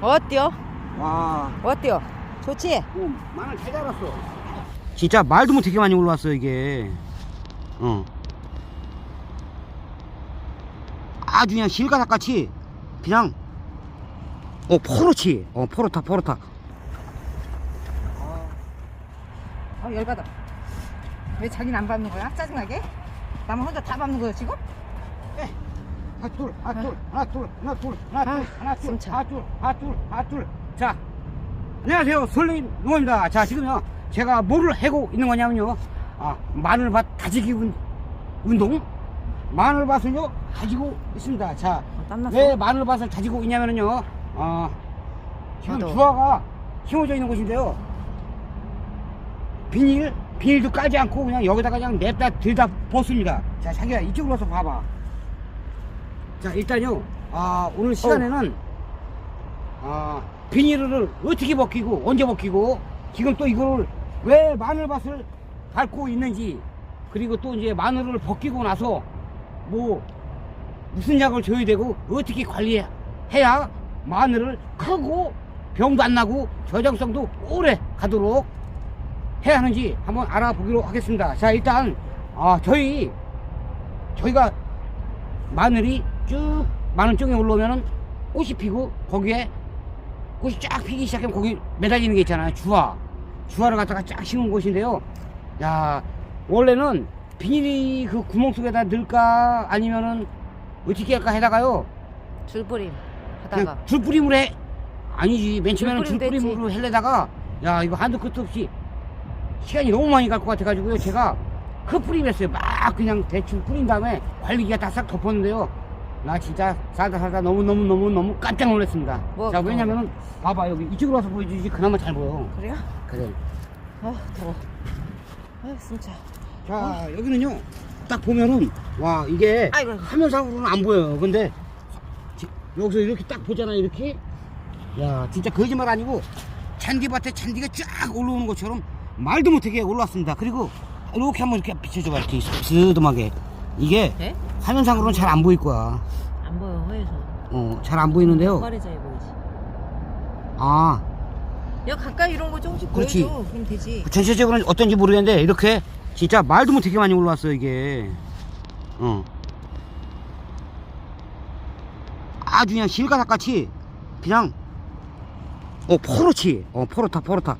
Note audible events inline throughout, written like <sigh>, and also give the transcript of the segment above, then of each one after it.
어때요? 와, 어때요? 좋지? 어, 마늘 잘 자랐어. 진짜 말도 못 되게 많이 올라왔어 이게. 어. 아주 그냥 실가닥 같이 그냥 어 포르치, 어 포르타 포르타. 어, 열받아. 왜 자기는 안 밟는 거야? 짜증나게? 나만 혼자 다 밟는 거야, 지금? 하나 둘, 하나 둘, 하나 둘, 하나 둘, 하나 둘, 아, 하나 둘, 숨차. 하나 둘, 하나 둘, 하나 둘. 자, 안녕하세요, 솔레인 농어입니다. 자, 지금요, 제가 뭐를 하고 있는 거냐면요, 아, 마늘밭 다지기 운, 운동, 마늘밭을요 다지고 있습니다. 자, 어, 땀났어? 왜 마늘밭을 다지고 있냐면요, 아, 지금 더워. 주화가 심어져 있는 곳인데요. 비닐, 비닐도 깔지 않고 그냥 여기다가 그냥 냅다 들다 벗습니다. 자, 자기야 이쪽으로 와서 봐봐. 자, 일단요, 아, 오늘 시간에는, 아, 비닐을 어떻게 벗기고, 언제 벗기고, 지금 또 이거를 왜 마늘밭을 밟고 있는지, 그리고 또 이제 마늘을 벗기고 나서, 뭐, 무슨 약을 줘야 되고, 어떻게 관리해야 마늘을 크고, 병도 안 나고, 저장성도 오래 가도록 해야 하는지 한번 알아보기로 하겠습니다. 자, 일단, 아, 저희, 저희가 마늘이 쭉 마늘 쪽에 올라오면은 꽃이 피고 거기에 꽃이 쫙 피기 시작하면 거기 매달리는 게 있잖아요 주화. 주화를 갖다가 쫙 심은 곳인데요. 야 원래는 비닐이 그 구멍 속에다 넣을까 아니면은 어떻게 할까 해다가요. 줄뿌림 하다가. 줄뿌림으로 해. 아니지. 맨 처음에는 줄뿌림. 줄뿌림으로 하려다가 야 이거 한도 끝도 없이 시간이 너무 많이 갈 것 같아 가지고요. 제가 흩뿌림 했어요. 막 그냥 대충 뿌린 다음에 관리기가 다 싹 덮었는데요 나 진짜 살다 살다 너무 너무 너무 너무 깜짝 놀랐습니다 뭐, 자 뭐. 왜냐면은 봐봐 여기 이쪽으로 와서 보여주지 그나마 잘 보여 그래요? 그래 아, 더워. 아, 진짜. 자 여기는요 딱 보면은 와 이게 아이고. 화면상으로는 안 보여요 근데 지- 여기서 이렇게 딱 보잖아 이렇게 야 진짜 거짓말 아니고 잔디밭에 잔디가 쫙 올라오는 것처럼 말도 못하게 올라왔습니다 그리고 이렇게 한번 이렇게 비춰줘봐 이렇게 스드하게 이게 예? 화면상으로는 잘 안 보일 거야 안 보여, 허에서. 어 잘 안 보이는데요 보이지. 아 야, 가까이 이런 거 조금씩 그렇지. 보여줘. 그럼 되지. 전체적으로는 어떤지 모르겠는데 이렇게 진짜 말도 못하게 많이 올라왔어요 이게 어 아주 그냥 실가닥 같이 그냥 어 포르치 어 포르타 포르타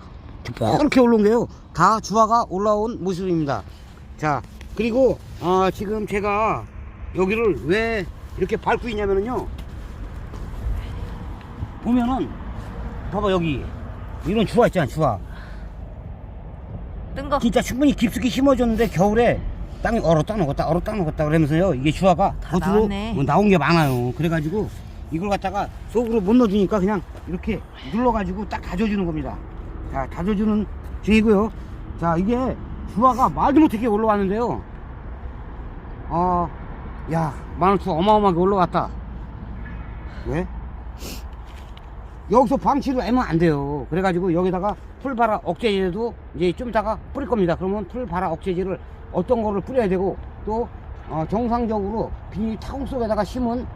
포렇게 올라온 게요 다 주화가 올라온 모습입니다 자 그리고 어 지금 제가 여기를 왜 이렇게 밟고 있냐면은요. 보면은 봐봐 여기. 이런 주화 있잖아 주화. 뜬 거. 진짜 충분히 깊숙이 심어줬는데 겨울에 땅이 얼었다 녹았다 얼었다 녹았다 그러면서요. 이게 주화가 다 겉으로 나왔네. 뭐 나온 게 많아요. 그래가지고 이걸 갖다가 속으로 못 넣어주니까 그냥 이렇게 눌러가지고 딱 다져주는 겁니다. 자 다져주는 중이고요. 자 이게 주화가 말도 못하게 올라왔는데요 어야 마늘추 어마어마하게 올라왔다 왜? 여기서 방치를 하면 안 돼요. 그래가지고 여기다가 풀바라 억제제도 이제 좀 이따가 뿌릴 겁니다. 그러면 풀바라 억제제를 어떤 거를 뿌려야 되고 또 어, 정상적으로 비닐 타공 속에다가 심은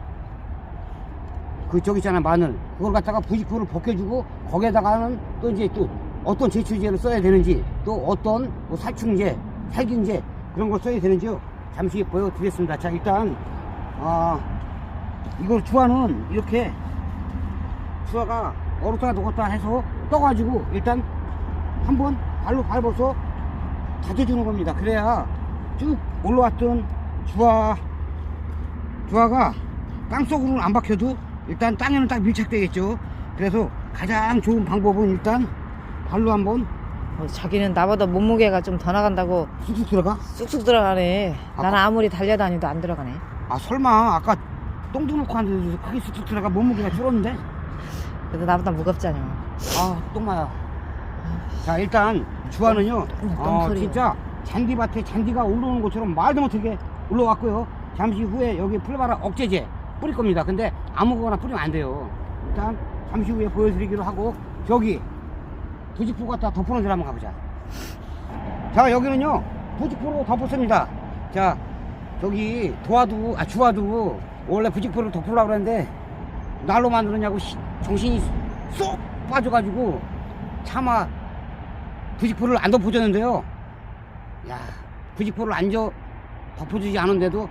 그 저기 있잖아 마늘 그걸 갖다가 부직포를 벗겨주고 거기에다가는 또 이제 또 어떤 제초제를 써야 되는지 또 어떤 뭐 살충제 살균제 그런 걸 써야 되는지요 잠시 보여드리겠습니다 자 일단 아 이걸 주화는 이렇게 주화가 얼었다 녹았다 해서 떠가지고 일단 한번 발로 밟아서 다져주는 겁니다. 그래야 쭉 올라왔던 주화 주화가 땅 속으로는 안 박혀도 일단 땅에는 딱 밀착되겠죠. 그래서 가장 좋은 방법은 일단 발로 한번 어, 자기는 나보다 몸무게가 좀 더 나간다고 쑥쑥 들어가. 쑥쑥 들어가네. 나는 아무리 달려다니도 안 들어가네. 아 설마 아까 똥도 놓고 왔는데 크게 쑥쑥 들어가 몸무게가 줄었는데? 그래도 나보다 무겁잖아. 아, 똥마야. 자, 일단 주화는요, 똥, 똥 어, 소리야. 진짜 잔디밭에 잔디가 올라오는 것처럼 말도 못하게 올라왔고요. 잠시 후에 여기 풀바라 억제제 뿌릴 겁니다. 근데 아무거나 뿌리면 안 돼요. 일단 잠시 후에 보여드리기로 하고, 저기 부직포 갖다 덮어놓은 데로 한번 가보자. 자, 여기는요, 부직포로 덮었습니다. 자, 저기 도화도, 아, 주화도 원래 부직포를 덮으려고 그랬는데, 날로 만들었냐고 시- 정신이 쏙 빠져가지고 차마 부직포를 안 덮어줬는데요. 야, 부직포를 안 줘, 덮어주지 않은데도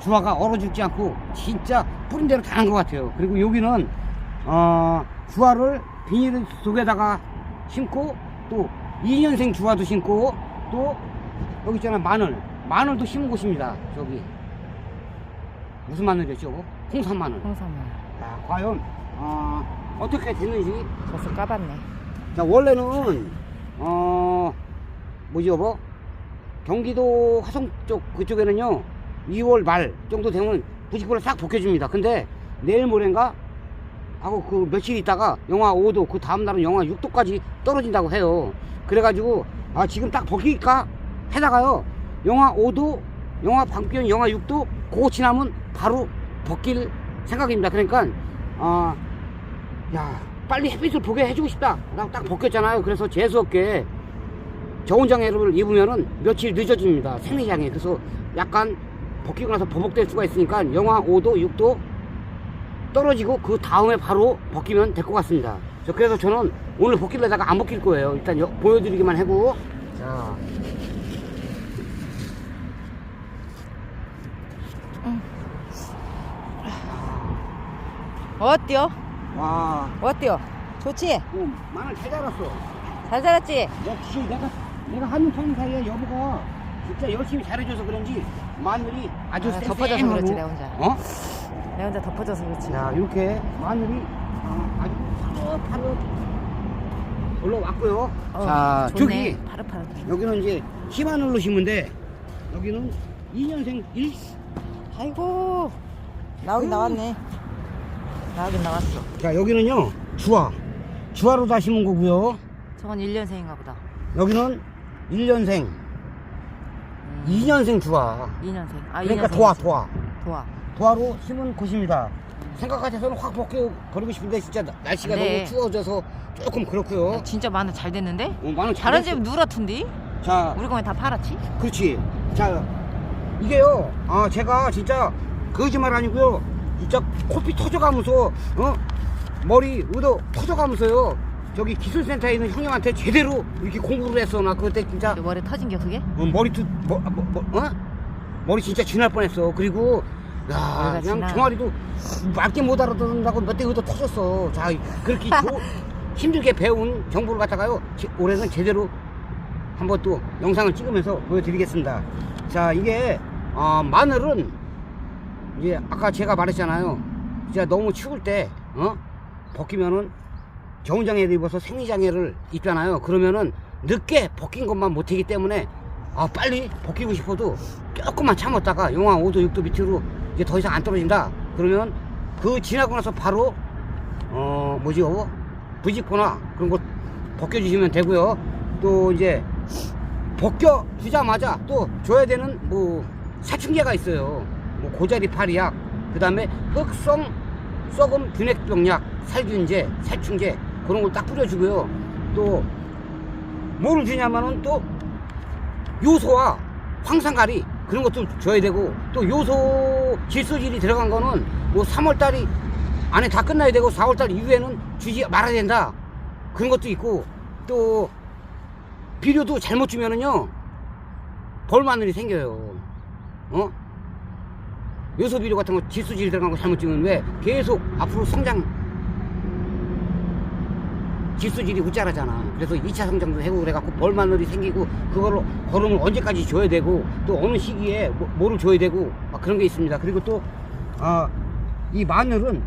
주화가 얼어 죽지 않고 진짜 뿌린 대로 다난것 같아요. 그리고 여기는 어, 주화를 비닐 속에다가 심고 또 2년생 주화도 심고 또 여기 있잖아요 마늘 마늘도 심은 곳입니다. 저기 무슨 마늘이었죠? 홍산 마늘. 홍삼만. 자, 과연 어, 어떻게 됐는지 벌써 까봤네. 자 원래는 어 뭐지 여보 경기도 화성 쪽 그쪽에는요 2월 말 정도 되면 부직포를 싹 벗겨줍니다 근데 내일 모레인가 하고 그 며칠 있다가 영하 5도 그 다음날은 영하 6도까지 떨어진다고 해요. 그래가지고 아 지금 딱 벗길까 해다가요. 영하 5도 영하 밤기온 영하 6도 그거 지나면 바로 벗길 생각입니다. 그러니까 어, 야 빨리 햇빛을 보게 해주고 싶다. 나딱 벗겼잖아요. 그래서 재수없게 저온장애를 입으면은 며칠 늦어집니다. 생리장애. 그래서 약간 벗기고 나서 버벅될 수가 있으니까 영하 5도 6도 떨어지고 그 다음에 바로 벗기면 될 것 같습니다 저 그래서 저는 오늘 벗기려다가 안 벗길 거예요 일단 여- 보여드리기만 하고 자 어때요? 와, 어때요? 좋지? 어, 마늘 잘 자랐어 잘 자랐지? 역시 내가 내가 하는 편 사이에 여보가 진짜 열심히 잘해줘서 그런지 마늘이 아주 아, 덮어져서 그렇지, 내 혼자. 어? 내 혼자 덮어져서 그렇지. 자 이렇게 마늘이 어, 아주 파릇파릇 올라왔고요 어, 자 좋네. 저기 파릇파릇. 여기는 이제 희마늘로 심은데 여기는 2년생 1 아이고 나오긴 음. 나왔네. 나오긴 나왔어. 자 여기는요 주화 주화로 다 심은 거고요 저건 1년생인가 보다. 여기는 1년생 음, 2년생 주화 2년생. 아, 그러니까 2년생. 도화 도화 도화. 도화로 심은 곳입니다. 생각 같아서는 확 벗겨 버리고 싶은데 진짜 나- 날씨가 네. 너무 추워져서 조금 그렇고요. 야, 진짜 마늘 잘 됐는데? 어, 많은 다른 잘했어. 집 누렇던데? 자, 우리 거에 다 팔았지? 그렇지. 자, 이게요. 아, 제가 진짜 거짓말 아니고요. 진짜 코피 터져가면서 어 머리 의도 터져가면서요. 저기 기술센터에 있는 형님한테 제대로 이렇게 공부를 했어. 나 그때 진짜 너 머리 터진 게 그게? 어, 머리도 뭐, 뭐, 뭐, 어? 머리 진짜 쥐날 뻔했어. 그리고 야 그냥. 종아리도 맞게 못 알아듣는다고 몇 대 의도 터졌어. 자 그렇게 조- <laughs> 힘들게 배운 정보를 갖다가요. 제- 올해는 제대로 한번 또 영상을 찍으면서 보여드리겠습니다. 자 이게 어, 마늘은 이제 아까 제가 말했잖아요. 진짜 너무 추울 때 어? 벗기면은 겨운장애를 입어서 생리장애를 입잖아요. 그러면은 늦게 벗긴 것만 못하기 때문에 아 빨리 벗기고 싶어도 조금만 참았다가 영하 5도 6도 밑으로 이제 더 이상 안 떨어진다. 그러면 그 지나고 나서 바로 어 뭐지 요 부직포나 그런 거 벗겨주시면 되고요. 또 이제 벗겨 주자마자 또 줘야 되는 뭐 사춘기가 있어요. 뭐 고자리 파리약, 그 다음에 흑성 썩음 균핵병약, 살균제, 살충제 그런 걸 딱 뿌려주고요. 또 뭐를 주냐면은 또 요소와 황산가리 그런 것도 줘야 되고 또 요소 질소질이 들어간 거는 뭐 3월달이 안에 다 끝나야 되고 4월달 이후에는 주지 말아야 된다. 그런 것도 있고 또 비료도 잘못 주면은요 벌마늘이 생겨요. 어? 요소 비료 같은 거 질소질 들어간 거 잘못 주면 왜 계속 앞으로 성장 질소질이 우짜라잖아. 그래서 2차 성장도 하고 그래갖고 벌마늘이 생기고 그거를 거름을 언제까지 줘야 되고 또 어느 시기에 뭐, 뭐를 줘야 되고 막 그런 게 있습니다. 그리고 또 아, 이 마늘은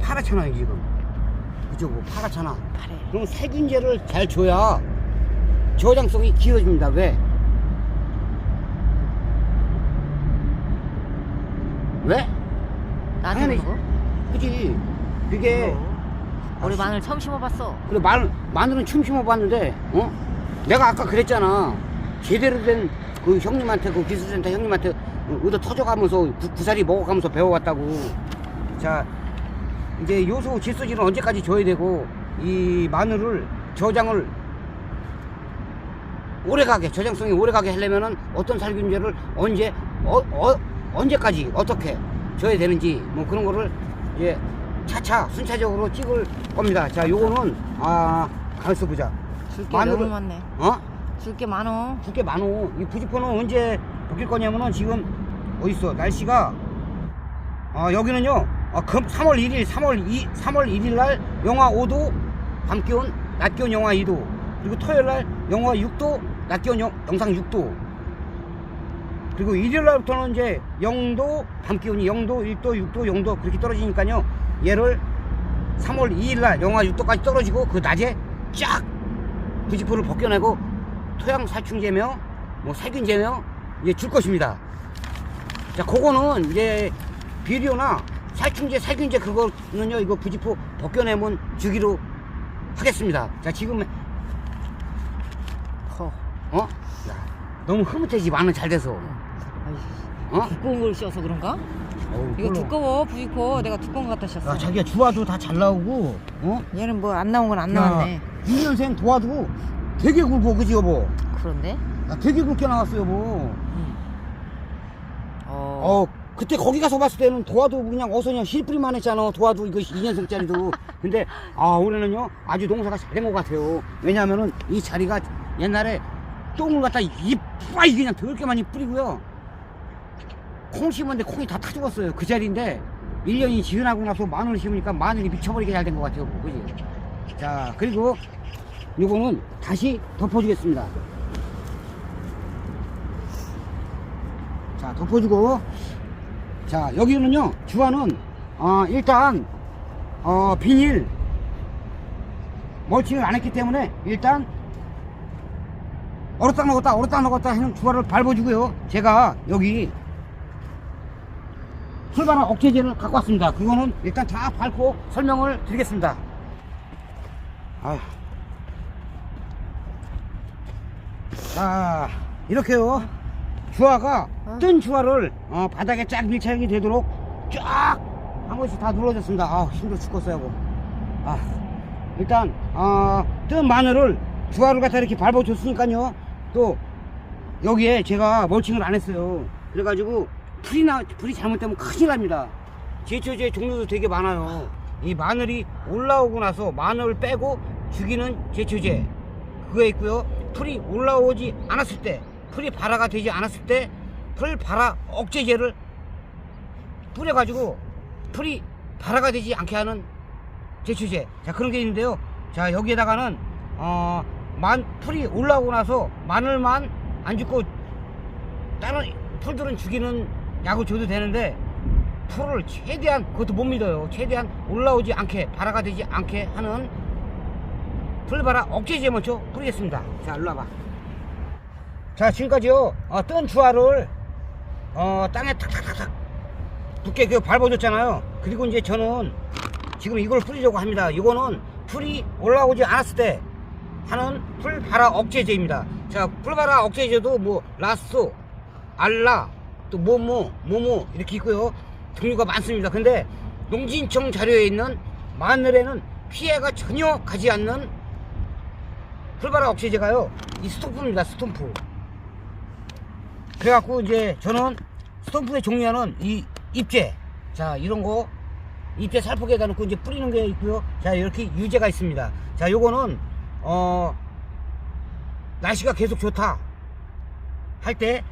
파랗잖아요 지금. 그죠? 파랗잖아. 파래. 그럼 세균제를 잘 줘야 저장성이 길어집니다. 왜? 왜? 거? 그지? 그게 우리 마늘 처음 심어봤어. 그래 마늘 마늘은 춤 심어봤는데 어? 내가 아까 그랬잖아 제대로 된 그 형님한테 그 기술센터 형님한테 의도 터져가면서 구, 구사리 먹어가면서 배워왔다고 자 이제 요소 질소질은 언제까지 줘야 되고 이 마늘을 저장을 오래가게 저장성이 오래가게 하려면은 어떤 살균제를 언제 어, 어, 언제까지 어떻게 줘야 되는지 뭐 그런 거를 이제 차차 순차적으로 찍을 겁니다. 자, 요거는 아 가만있어 보자. 줄게 너무 많네. 어? 줄게 많어. 두께 많어. 이 부지포는 언제 벗길 거냐면은 지금 어딨어? 날씨가 아 여기는요. 아, 금 3월 1일, 3월 2, 3월 1일 날 영하 5도, 밤 기온, 낮 기온 영하 2도. 그리고 토요일 날 영하 6도, 낮 기온 영, 영상 6도. 그리고 일요일 날부터는 이제 0도, 밤 기온이 0도, 1도, 6도, 0도 그렇게 떨어지니까요. 얘를 3월 2일 날 영하 6도까지 떨어지고 그 낮에 쫙 부지포를 벗겨내고 토양 살충제며 뭐 살균제며 이제 줄 것입니다. 자, 그거는 이제 비료나 살충제, 살균제 그거는요 이거 부지포 벗겨내면 주기로 하겠습니다. 자, 지금 허. 어? 야, 너무 흐뭇해지 마늘 잘 돼서. 어? 두꺼운 걸 씌워서 그런가? 어우, 이거 별로. 두꺼워 부익고 내가 두꺼운 거 갖다 씌웠어. 야, 자기야 주화도 다 잘 나오고, 어? 얘는 뭐 안 나온 건 안 나왔네. 6년생 도화도 되게 굵어, 그지 여보? 그런데? 야, 되게 굵게 나왔어 여보. 응. 어. 어 그때 거기 가서 봤을 때는 도화도 그냥 어서 그냥 실뿌리만 했잖아 도화도 이거 2년생짜리도 <laughs> 근데 아 올해는요 아주 농사가 잘 된 것 같아요 왜냐면은 이 자리가 옛날에 똥을 갖다 이빠이 그냥 더럽게 많이 뿌리고요 콩 심었는데 콩이 다 타 죽었어요. 그 자리인데 1년이 지나고 나서 마늘을 심으니까 마늘이 미쳐버리게 잘 된 것 같아요. 그지? 자 그리고 요거는 다시 덮어주겠습니다. 자 덮어주고. 자 여기는요 주화는 어, 일단 어, 비닐 멀칭을 안 했기 때문에 일단 얼었다 먹었다 얼었다 먹었다 하는 주화를 밟아주고요. 제가 여기 풀바람 억제제를 갖고 왔습니다 그거는 일단 다 밟고 설명을 드리겠습니다 아휴. 자 이렇게요 주화가 어. 뜬 주화를 어, 바닥에 쫙 밀착이 되도록 쫙 한 번씩 다 눌러줬습니다. 아 힘들어 죽겠어요. 하고. 아 일단 어, 뜬 마늘을 주화를 갖다 이렇게 밟아줬으니까요. 또 여기에 제가 멀칭을 안 했어요. 그래가지고 풀이 나 풀이 잘못되면 큰일 납니다. 제초제 종류도 되게 많아요. 이 마늘이 올라오고 나서 마늘을 빼고 죽이는 제초제 그거 있고요. 풀이 올라오지 않았을 때, 풀이 발화가 되지 않았을 때, 풀 발화 억제제를 뿌려가지고 풀이 발화가 되지 않게 하는 제초제. 자, 그런 게 있는데요. 자, 여기에다가는, 어, 만, 풀이 올라오고 나서 마늘만 안 죽고 다른 풀들은 죽이는 약을 줘도 되는데, 풀을 최대한, 그것도 못 믿어요. 최대한 올라오지 않게, 발화가 되지 않게 하는 풀바라 억제제 먼저 뿌리겠습니다. 자, 일로 와봐. 자, 지금까지요, 어, 뜬 주화를, 어, 땅에 탁탁탁탁 두께 그 밟아줬잖아요. 그리고 이제 저는 지금 이걸 뿌리려고 합니다. 이거는 풀이 올라오지 않았을 때 하는 풀바라 억제제입니다. 자, 풀바라 억제제도 뭐, 라스, 알라, 또 모모, 모모, 이렇게 있고요. 종류가 많습니다. 근데 농진청 자료에 있는 마늘에는 피해가 전혀 가지 않는 풀바라 억제제가요 이 스톰프입니다 스톰프 그래갖고 이제 저는 스톰프의 종류는 이 잎제 자 이런 거 잎제 살포기에다 놓고 이제 뿌리는 게 있고요 자 이렇게 유제가 있습니다 자 요거는 어 날씨가 계속 좋다 할 때이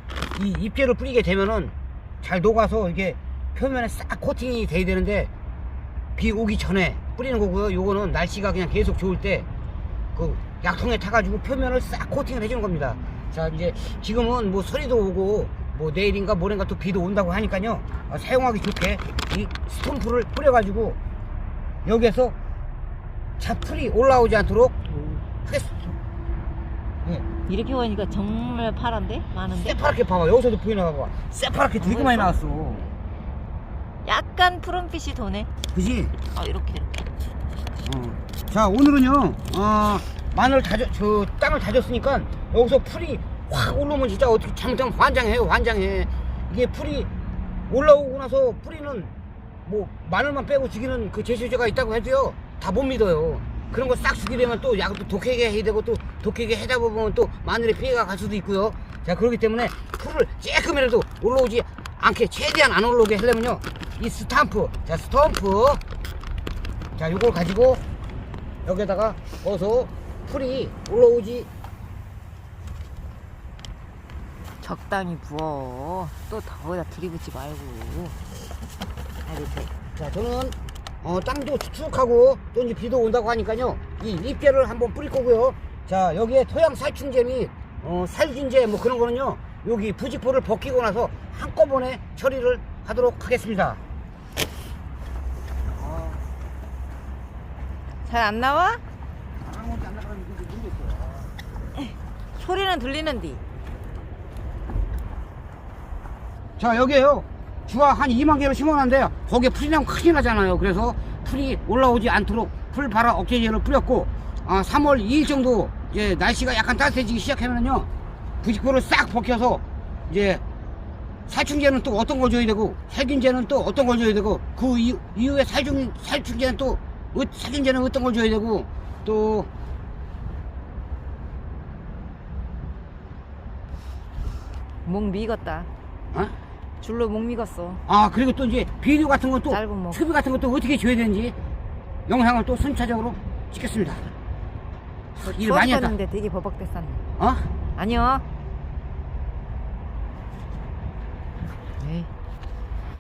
잎제를 뿌리게 되면은 잘 녹아서 이게 표면에 싹 코팅이 돼야 되는데 비 오기 전에 뿌리는 거고요 요거는 날씨가 그냥 계속 좋을 때 그 약통에 타가지고 표면을 싹 코팅을 해주는 겁니다. 자 이제 지금은 뭐 소리도 오고 뭐 내일인가 모레인가 또 비도 온다고 하니까요 어, 사용하기 좋게 이 스톰프를 뿌려가지고 여기에서 자풀이 올라오지 않도록 하겠습니다. 예, 이렇게 보니까 정말 파란데? 많은데? 새파랗게 봐봐 여기서도 보이나 봐봐 새파랗게 되게 많이 나왔어. 약간 푸른빛이 도네. 그지? 아 이렇게 이렇게. 어. 자 오늘은요 어, 마늘 다져 저 땅을 다졌으니까 여기서 풀이 확 올라오면 진짜 어떻게 잘못하면 환장해요 환장해 이게 풀이 올라오고 나서 뿌리는 뭐 마늘만 빼고 죽이는 그 제초제가 있다고 해도요 다 못 믿어요 그런 거 싹 죽이려면 또 약을 또 독하게 해야 되고 또 독하게 하다 보면 또 마늘에 피해가 갈 수도 있고요 자 그렇기 때문에 풀을 조금이라도 올라오지 않게 최대한 안 올라오게 하려면요 이 스탬프 자 스탬프 자, 요걸 가지고 여기다가 넣어서 풀이 올라오지. 적당히 부어. 또 거기다 들이붓지 말고. 알겠지? 자, 저는 어, 땅도 축축하고 또 이제 비도 온다고 하니까요. 이 잎개를 한번 뿌릴 거고요. 자, 여기에 토양 살충제 및 어, 살균제 뭐 그런 거는요. 여기 부직포를 벗기고 나서 한꺼번에 처리를 하도록 하겠습니다. 아, 잘안 나와? 아무것도 안 나가는 게 문제 있어요. 소리는 들리는디. 자 여기에요 주화 한 2만 개를 심어놨는데요 거기에 풀이 나면 큰일 나잖아요 그래서 풀이 올라오지 않도록 풀 발화 억제제를 뿌렸고 아, 3월 2일 정도 이제 날씨가 약간 따뜻해지기 시작하면요 부직포를 싹 벗겨서 이제 살충제는 또 어떤 걸 줘야 되고 살균제는 또 어떤 걸 줘야 되고 그 이후, 이후에 살충, 살충제는 또 어- 살균제는 어떤 걸 줘야 되고 또 목 미겠다. 어? 줄로 목 미겠어. 아 그리고 또 이제 비료 같은 것도 짧은 목. 수비 같은 것도 어떻게 줘야 되는지 영상을 또 순차적으로 찍겠습니다. 일 많이 했다. 데 되게 버벅댔었네. 어? 아니요. 에이.